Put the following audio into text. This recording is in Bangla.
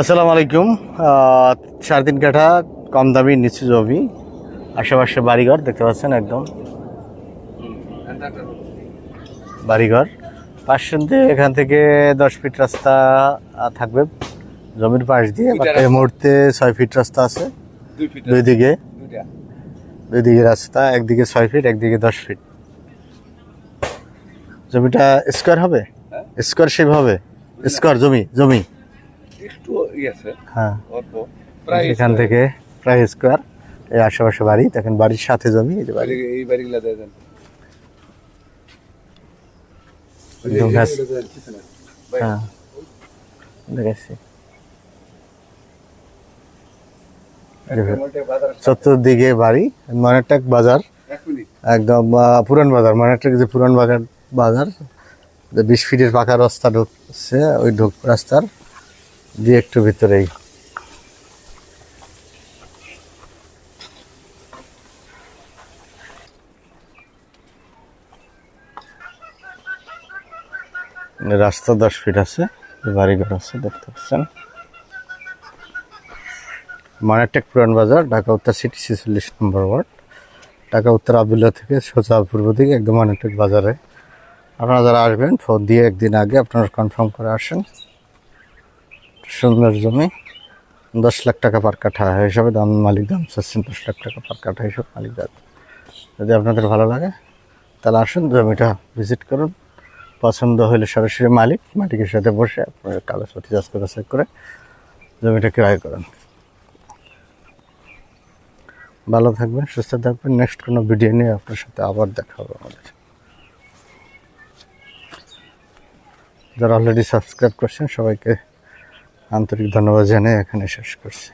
আসসালামু আলাইকুম। সাড়ে তিন কাঠা কম দামি নিচু জমি। আশেপাশে বাড়িঘর দেখতে পাচ্ছেন একদম। বাড়িঘর। দিয়ে এখান থেকে দশ ফিট রাস্তা থাকবে। জমির পাশ দিয়ে এই মুহূর্তে ছয় ফিট রাস্তা আছে। দুই দিকে দুই দিকে। রাস্তা একদিকে ছয় ফিট একদিকে দশ ফিট। জমিটা স্কোয়ার হবে? হ্যাঁ? স্কোয়ার শেপ হবে? স্কোয়ার জমি জমি। আছে হ্যাঁ। এখান থেকে প্রায় স্কোয়ার এই আশেপাশে বাড়ি দেখেন বাড়ির সাথে জমি এই যে বাড়ি। বাড়ি- এই বাড়িগুলা দেন হ্যাঁ। চতুর্দিকে বাড়ি মানেরটাক বাজার। একদম পুরান বাজার। মানেরটাক যে পুরান বাজার বাজার যে বিশ ফিটের পাকা রাস্তা ঢুকছে ওই ঢুক রাস্তার। দিয়ে একটু ভিতরেই। রাস্তা দশ ফিট আছে, বাড়িঘর আছে, দেখতে পাচ্ছেন। মানেরটেক পুরান বাজার, ঢাকা উত্তর সিটি ছেচল্লিশ নম্বর ওয়ার্ড। ঢাকা উত্তর আবদুল্লাহ থেকে সোজা পূর্ব দিকে একদম মানেরটেক বাজারে। আপনারা যারা আসবেন, ফোন দিয়ে একদিন আগে আপনারা কনফার্ম করে আসেন। সুন্দর জমি দশ লাখ টাকা পার কাঠা হিসাবে দাম, মালিক দাম চাচ্ছেন দশ লাখ টাকা পার কাঠা হিসাবে মালিক দাম। যদি আপনাদের ভালো লাগে, তাহলে আসুন, জমিটা ভিজিট করুন। পছন্দ হলে সরাসরি মালিক, মালিকের সাথে বসে আপনার কাগজপত্র যাচ করে চেক করে জমিটা ক্রয় করুন। ভালো থাকবেন, সুস্থ থাকবেন। নেক্সট কোনো ভিডিও নিয়ে আপনার সাথে আবার দেখা হবে আমাদের। যারা অলরেডি সাবস্ক্রাইব করছেন, সবাইকে আন্তরিক ধন্যবাদ জানিয়ে এখানে শেষ করছি।